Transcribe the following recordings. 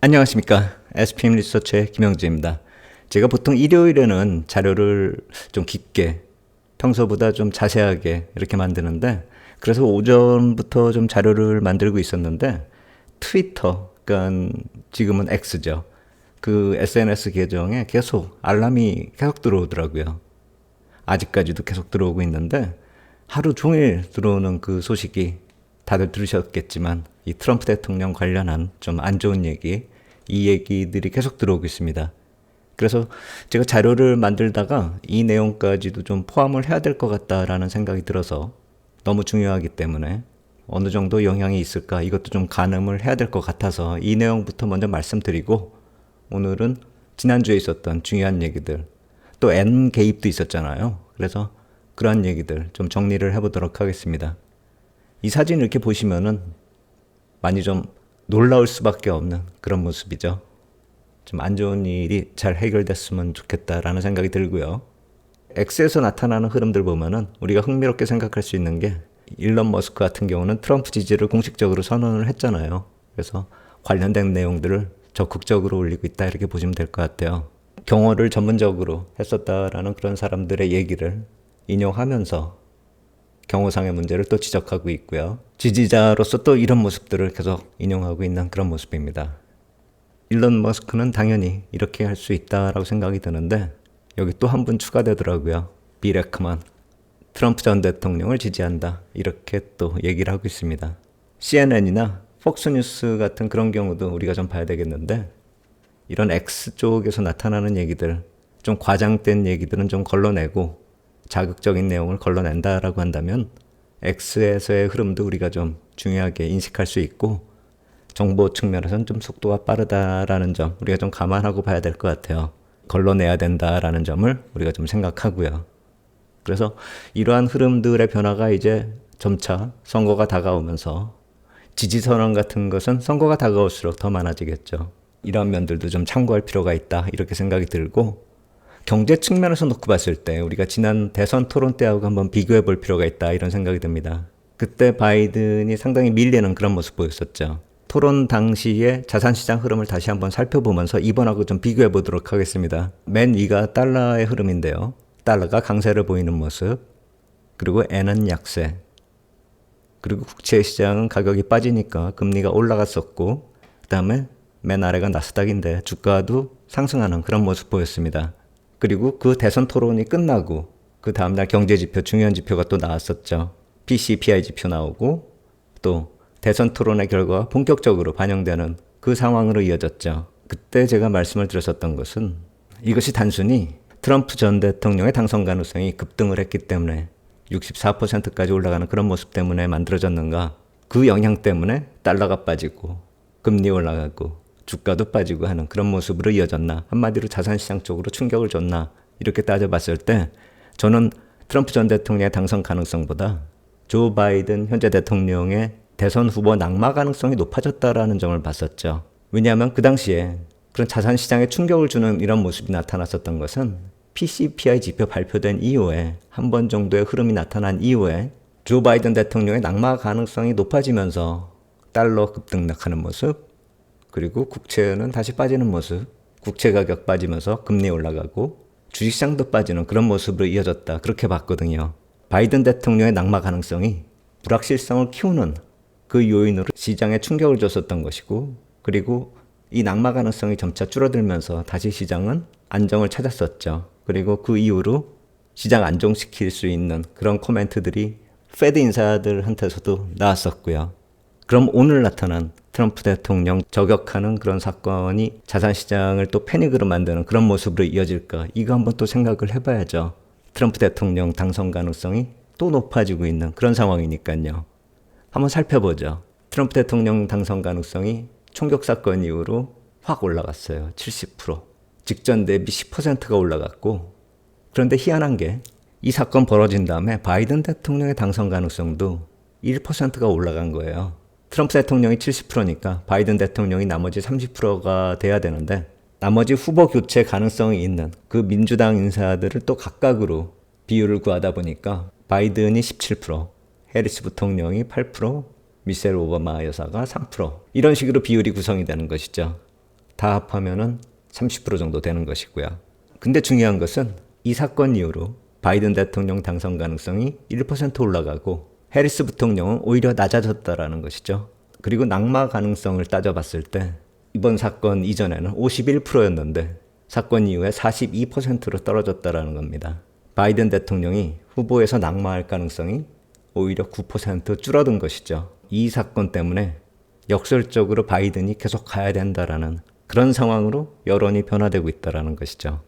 안녕하십니까. SPM 리서치의 김영주입니다. 제가 보통 일요일에는 자료를 좀 깊게 평소보다 좀 자세하게 이렇게 만드는데 그래서 오전부터 좀 자료를 만들고 있었는데 트위터, 그러니까 지금은 X죠. 그 SNS 계정에 계속 알람이 계속 들어오더라고요. 아직까지도 계속 들어오고 있는데 하루 종일 들어오는 그 소식이 다들 들으셨겠지만 이 트럼프 대통령 관련한 좀 안 좋은 얘기, 이 얘기들이 계속 들어오고 있습니다. 그래서 제가 자료를 만들다가 이 내용까지도 좀 포함을 해야 될 것 같다라는 생각이 들어서 너무 중요하기 때문에 어느 정도 영향이 있을까 이것도 좀 가늠을 해야 될 것 같아서 이 내용부터 먼저 말씀드리고 오늘은 지난주에 있었던 중요한 얘기들 또 N 개입도 있었잖아요. 그래서 그러한 얘기들 좀 정리를 해보도록 하겠습니다. 이 사진 이렇게 보시면은 많이 좀 놀라울 수밖에 없는 그런 모습이죠. 좀 안 좋은 일이 잘 해결됐으면 좋겠다라는 생각이 들고요. X에서 나타나는 흐름들 보면은 우리가 흥미롭게 생각할 수 있는 게 일론 머스크 같은 경우는 트럼프 지지를 공식적으로 선언을 했잖아요. 그래서 관련된 내용들을 적극적으로 올리고 있다 이렇게 보시면 될 것 같아요. 경호를 전문적으로 했었다라는 그런 사람들의 얘기를 인용하면서 경호상의 문제를 또 지적하고 있고요. 지지자로서 또 이런 모습들을 계속 인용하고 있는 그런 모습입니다. 일론 머스크는 당연히 이렇게 할 수 있다라고 생각이 드는데 여기 또 한 분 추가되더라고요. 비레크만 트럼프 전 대통령을 지지한다 이렇게 또 얘기를 하고 있습니다. CNN이나 폭스뉴스 같은 그런 경우도 우리가 좀 봐야 되겠는데 이런 X 쪽에서 나타나는 얘기들 좀 과장된 얘기들은 좀 걸러내고 자극적인 내용을 걸러낸다라고 한다면 X에서의 흐름도 우리가 좀 중요하게 인식할 수 있고 정보 측면에서는 좀 속도가 빠르다라는 점 우리가 좀 감안하고 봐야 될 것 같아요. 걸러내야 된다라는 점을 우리가 좀 생각하고요. 그래서 이러한 흐름들의 변화가 이제 점차 선거가 다가오면서 지지 선언 같은 것은 선거가 다가올수록 더 많아지겠죠. 이런 면들도 좀 참고할 필요가 있다 이렇게 생각이 들고 경제 측면에서 놓고 봤을 때 우리가 지난 대선 토론 때하고 한번 비교해 볼 필요가 있다 이런 생각이 듭니다. 그때 바이든이 상당히 밀리는 그런 모습 보였었죠. 토론 당시의 자산시장 흐름을 다시 한번 살펴보면서 이번하고 좀 비교해 보도록 하겠습니다. 맨 위가 달러의 흐름인데요. 달러가 강세를 보이는 모습, 그리고 N은 약세, 그리고 국채 시장은 가격이 빠지니까 금리가 올라갔었고, 그 다음에 맨 아래가 나스닥인데 주가도 상승하는 그런 모습 보였습니다. 그리고 그 대선 토론이 끝나고 그 다음날 경제 지표 중요한 지표가 또 나왔었죠. PCPI 지표 나오고 또 대선 토론의 결과가 본격적으로 반영되는 그 상황으로 이어졌죠. 그때 제가 말씀을 드렸었던 것은 이것이 단순히 트럼프 전 대통령의 당선 가능성이 급등을 했기 때문에 64%까지 올라가는 그런 모습 때문에 만들어졌는가? 그 영향 때문에 달러가 빠지고 금리 올라가고 주가도 빠지고 하는 그런 모습으로 이어졌나? 한마디로 자산시장 쪽으로 충격을 줬나? 이렇게 따져봤을 때 저는 트럼프 전 대통령의 당선 가능성보다 조 바이든 현재 대통령의 대선 후보 낙마 가능성이 높아졌다라는 점을 봤었죠. 왜냐하면 그 당시에 그런 자산 시장에 충격을 주는 이런 모습이 나타났었던 것은 PCPI 지표 발표된 이후에 한 번 정도의 흐름이 나타난 이후에 조 바이든 대통령의 낙마 가능성이 높아지면서 달러 급등락하는 모습, 그리고 국채는 다시 빠지는 모습, 국채 가격 빠지면서 금리 올라가고 주식시장도 빠지는 그런 모습으로 이어졌다. 그렇게 봤거든요. 바이든 대통령의 낙마 가능성이 불확실성을 키우는 그 요인으로 시장에 충격을 줬었던 것이고, 그리고 이 낙마 가능성이 점차 줄어들면서 다시 시장은 안정을 찾았었죠. 그리고 그 이후로 시장 안정시킬 수 있는 그런 코멘트들이 페드 인사들한테서도 나왔었고요. 그럼 오늘 나타난 트럼프 대통령 저격하는 그런 사건이 자산시장을 또 패닉으로 만드는 그런 모습으로 이어질까? 이거 한번 또 생각을 해봐야죠. 트럼프 대통령 당선 가능성이 또 높아지고 있는 그런 상황이니까요. 한번 살펴보죠. 트럼프 대통령 당선 가능성이 총격 사건 이후로 확 올라갔어요. 70%. 직전 대비 10%가 올라갔고, 그런데 희한한 게 이 사건 벌어진 다음에 바이든 대통령의 당선 가능성도 1%가 올라간 거예요. 트럼프 대통령이 70%니까 바이든 대통령이 나머지 30%가 돼야 되는데 나머지 후보 교체 가능성이 있는 그 민주당 인사들을 또 각각으로 비율을 구하다 보니까 바이든이 17%, 해리스 부통령이 8%, 미셀 오바마 여사가 3% 이런 식으로 비율이 구성이 되는 것이죠. 다 합하면은 30% 정도 되는 것이고요. 근데 중요한 것은 이 사건 이후로 바이든 대통령 당선 가능성이 1% 올라가고 해리스 부통령은 오히려 낮아졌다라는 것이죠. 그리고 낙마 가능성을 따져봤을 때 이번 사건 이전에는 51%였는데 사건 이후에 42%로 떨어졌다라는 겁니다. 바이든 대통령이 후보에서 낙마할 가능성이 오히려 9% 줄어든 것이죠. 이 사건 때문에 역설적으로 바이든이 계속 가야 된다라는 그런 상황으로 여론이 변화되고 있다라는 것이죠.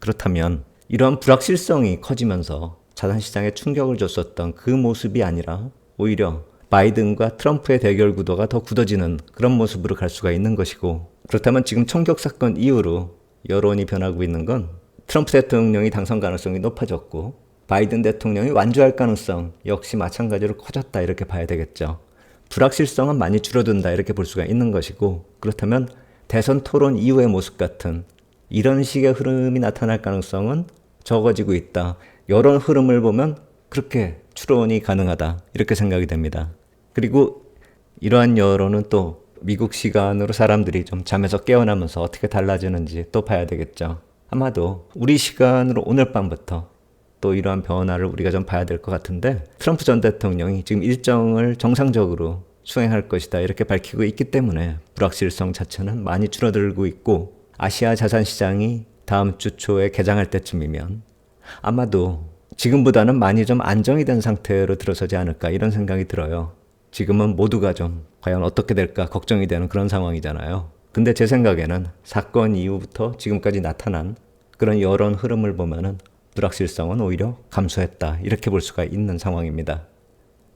그렇다면 이러한 불확실성이 커지면서 자산시장에 충격을 줬었던 그 모습이 아니라 오히려 바이든과 트럼프의 대결 구도가 더 굳어지는 그런 모습으로 갈 수가 있는 것이고 그렇다면 지금 총격 사건 이후로 여론이 변하고 있는 건 트럼프 대통령이 당선 가능성이 높아졌고 바이든 대통령이 완주할 가능성 역시 마찬가지로 커졌다 이렇게 봐야 되겠죠. 불확실성은 많이 줄어든다 이렇게 볼 수가 있는 것이고 그렇다면 대선 토론 이후의 모습 같은 이런 식의 흐름이 나타날 가능성은 적어지고 있다. 여론 흐름을 보면 그렇게 추론이 가능하다 이렇게 생각이 됩니다. 그리고 이러한 여론은 또 미국 시간으로 사람들이 좀 잠에서 깨어나면서 어떻게 달라지는지 또 봐야 되겠죠. 아마도 우리 시간으로 오늘 밤부터 또 이러한 변화를 우리가 좀 봐야 될 것 같은데 트럼프 전 대통령이 지금 일정을 정상적으로 수행할 것이다 이렇게 밝히고 있기 때문에 불확실성 자체는 많이 줄어들고 있고 아시아 자산 시장이 다음 주 초에 개장할 때쯤이면 아마도 지금보다는 많이 좀 안정이 된 상태로 들어서지 않을까 이런 생각이 들어요. 지금은 모두가 좀 과연 어떻게 될까 걱정이 되는 그런 상황이잖아요. 근데 제 생각에는 사건 이후부터 지금까지 나타난 그런 여론 흐름을 보면은 불확실성은 오히려 감소했다. 이렇게 볼 수가 있는 상황입니다.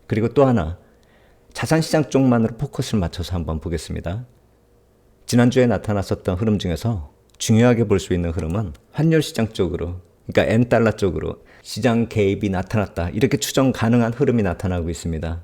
그리고 또 하나, 자산시장 쪽만으로 포커스를 맞춰서 한번 보겠습니다. 지난주에 나타났었던 흐름 중에서 중요하게 볼 수 있는 흐름은 환율시장 쪽으로, 그러니까 N달러 쪽으로 시장 개입이 나타났다. 이렇게 추정 가능한 흐름이 나타나고 있습니다.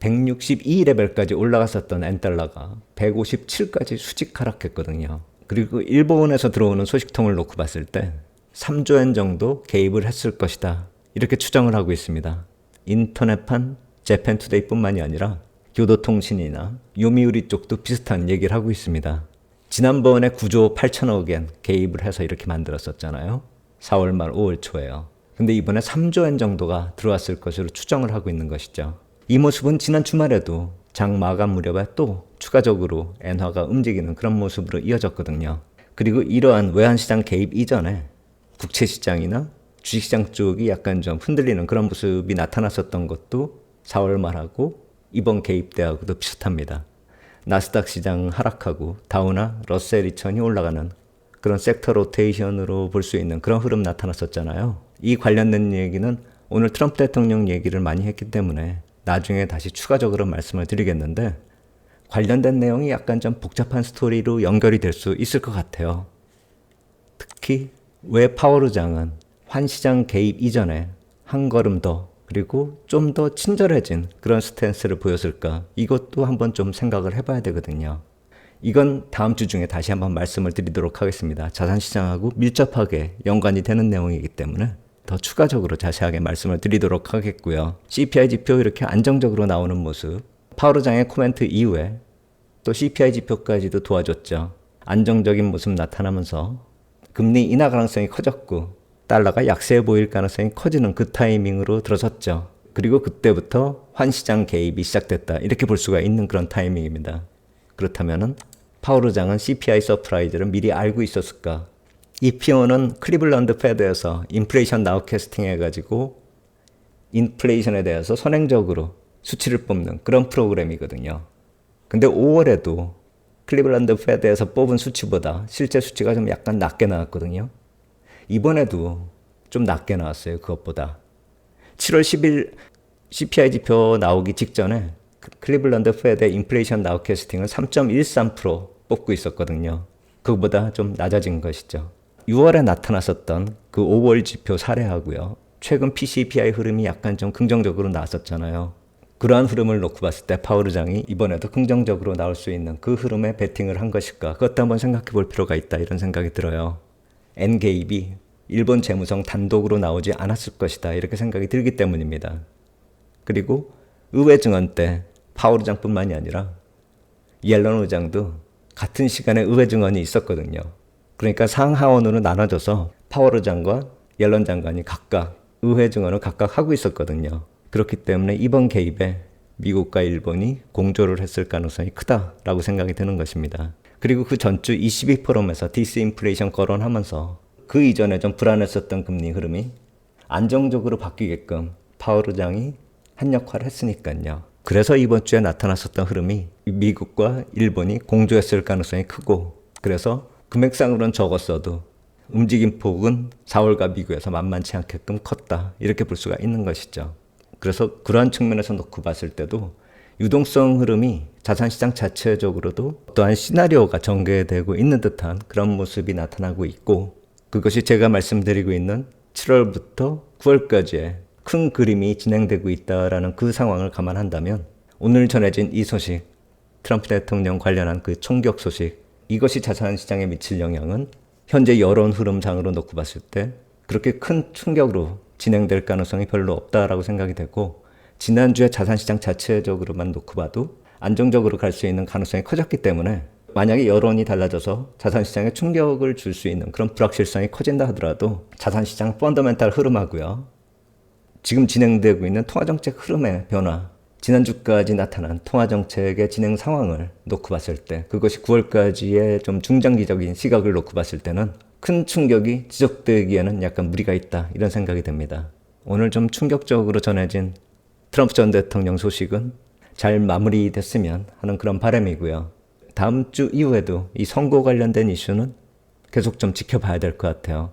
162레벨까지 올라갔었던 N달러가 157까지 수직 하락했거든요. 그리고 일본에서 들어오는 소식통을 놓고 봤을 때 3조 엔 정도 개입을 했을 것이다. 이렇게 추정을 하고 있습니다. 인터넷판 재팬투데이뿐만이 아니라 교도통신이나 요미우리 쪽도 비슷한 얘기를 하고 있습니다. 지난번에 9조 8천억 엔 개입을 해서 이렇게 만들었었잖아요. 4월 말 5월 초에요. 근데 이번에 3조 엔 정도가 들어왔을 것으로 추정을 하고 있는 것이죠. 이 모습은 지난 주말에도 장 마감 무렵에 또 추가적으로 엔화가 움직이는 그런 모습으로 이어졌거든요. 그리고 이러한 외환시장 개입 이전에 국채시장이나 주식시장 쪽이 약간 좀 흔들리는 그런 모습이 나타났었던 것도 4월 말하고 이번 개입 때하고도 비슷합니다. 나스닥 시장 하락하고 다우나 러셀 2000이 올라가는 그런 섹터 로테이션으로 볼 수 있는 그런 흐름 나타났었잖아요. 이 관련된 얘기는 오늘 트럼프 대통령 얘기를 많이 했기 때문에 나중에 다시 추가적으로 말씀을 드리겠는데 관련된 내용이 약간 좀 복잡한 스토리로 연결이 될 수 있을 것 같아요. 특히 왜 파워르장은 환시장 개입 이전에 한 걸음 더 그리고 좀 더 친절해진 그런 스탠스를 보였을까 이것도 한번 좀 생각을 해봐야 되거든요. 이건 다음 주 중에 다시 한번 말씀을 드리도록 하겠습니다. 자산시장하고 밀접하게 연관이 되는 내용이기 때문에 더 추가적으로 자세하게 말씀을 드리도록 하겠고요. CPI 지표 이렇게 안정적으로 나오는 모습, 파우르장의 코멘트 이후에 또 CPI 지표까지도 도와줬죠. 안정적인 모습 나타나면서 금리 인하 가능성이 커졌고 달러가 약세 보일 가능성이 커지는 그 타이밍으로 들어섰죠. 그리고 그때부터 환시장 개입이 시작됐다. 이렇게 볼 수가 있는 그런 타이밍입니다. 그렇다면은 파우르장은 CPI 서프라이즈를 미리 알고 있었을까? 이 피오는 클리블런드 패드에서 인플레이션 나우캐스팅 해가지고 인플레이션에 대해서 선행적으로 수치를 뽑는 그런 프로그램이거든요. 근데 5월에도 클리블란드 페드에서 뽑은 수치보다 실제 수치가 좀 약간 낮게 나왔거든요. 이번에도 좀 낮게 나왔어요. 그것보다. 7월 10일 CPI 지표 나오기 직전에 클리블란드 페드의 인플레이션 나우캐스팅은 3.13% 뽑고 있었거든요. 그것보다 좀 낮아진 것이죠. 6월에 나타났었던 그 5월 지표 사례하고요. 최근 PCPI 흐름이 약간 좀 긍정적으로 나왔었잖아요. 그러한 흐름을 놓고 봤을 때 파우르장이 이번에도 긍정적으로 나올 수 있는 그 흐름에 베팅을 한 것일까? 그것도 한번 생각해 볼 필요가 있다. 이런 생각이 들어요. N개입이 일본 재무성 단독으로 나오지 않았을 것이다. 이렇게 생각이 들기 때문입니다. 그리고 의회 증언 때 파우르장뿐만이 아니라 옐런 의장도 같은 시간에 의회 증언이 있었거든요. 그러니까 상하원으로 나눠져서 파워르 장관, 옐런 장관이 각각 의회 증언을 각각 하고 있었거든요. 그렇기 때문에 이번 개입에 미국과 일본이 공조를 했을 가능성이 크다라고 생각이 드는 것입니다. 그리고 그 전주 22 포럼에서 디스인플레이션 거론하면서 그 이전에 좀 불안했었던 금리 흐름이 안정적으로 바뀌게끔 파워르 장이 한 역할을 했으니까요. 그래서 이번 주에 나타났었던 흐름이 미국과 일본이 공조했을 가능성이 크고 그래서 금액상으로는 적었어도 움직임 폭은 4월과 비교해서 만만치 않게끔 컸다. 이렇게 볼 수가 있는 것이죠. 그래서 그러한 측면에서 놓고 봤을 때도 유동성 흐름이 자산시장 자체적으로도 또한 시나리오가 전개되고 있는 듯한 그런 모습이 나타나고 있고 그것이 제가 말씀드리고 있는 7월부터 9월까지의 큰 그림이 진행되고 있다라는 그 상황을 감안한다면 오늘 전해진 이 소식 트럼프 대통령 관련한 그 총격 소식 이것이 자산 시장에 미칠 영향은 현재 여론 흐름상으로 놓고 봤을 때 그렇게 큰 충격으로 진행될 가능성이 별로 없다라고 생각이 되고 지난주에 자산 시장 자체적으로만 놓고 봐도 안정적으로 갈 수 있는 가능성이 커졌기 때문에 만약에 여론이 달라져서 자산 시장에 충격을 줄 수 있는 그런 불확실성이 커진다 하더라도 자산 시장 펀더멘탈 흐름하고요. 지금 진행되고 있는 통화정책 흐름의 변화, 지난주까지 나타난 통화정책의 진행 상황을 놓고 봤을 때, 그것이 9월까지의 좀 중장기적인 시각을 놓고 봤을 때는 큰 충격이 지속되기에는 약간 무리가 있다, 이런 생각이 듭니다. 오늘 좀 충격적으로 전해진 트럼프 전 대통령 소식은 잘 마무리됐으면 하는 그런 바람이고요. 다음 주 이후에도 이 선거 관련된 이슈는 계속 좀 지켜봐야 될 것 같아요.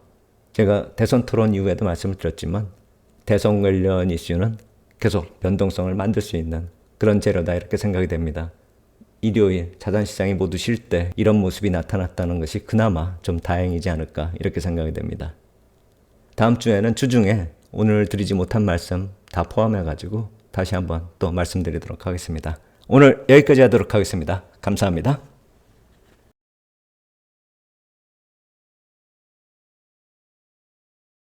제가 대선 토론 이후에도 말씀을 드렸지만 대선 관련 이슈는 계속 변동성을 만들 수 있는 그런 재료다 이렇게 생각이 됩니다. 일요일 자산시장이 모두 쉴 때 이런 모습이 나타났다는 것이 그나마 좀 다행이지 않을까 이렇게 생각이 됩니다. 다음 주에는 주중에 오늘 드리지 못한 말씀 다 포함해 가지고 다시 한번 또 말씀드리도록 하겠습니다. 오늘 여기까지 하도록 하겠습니다. 감사합니다.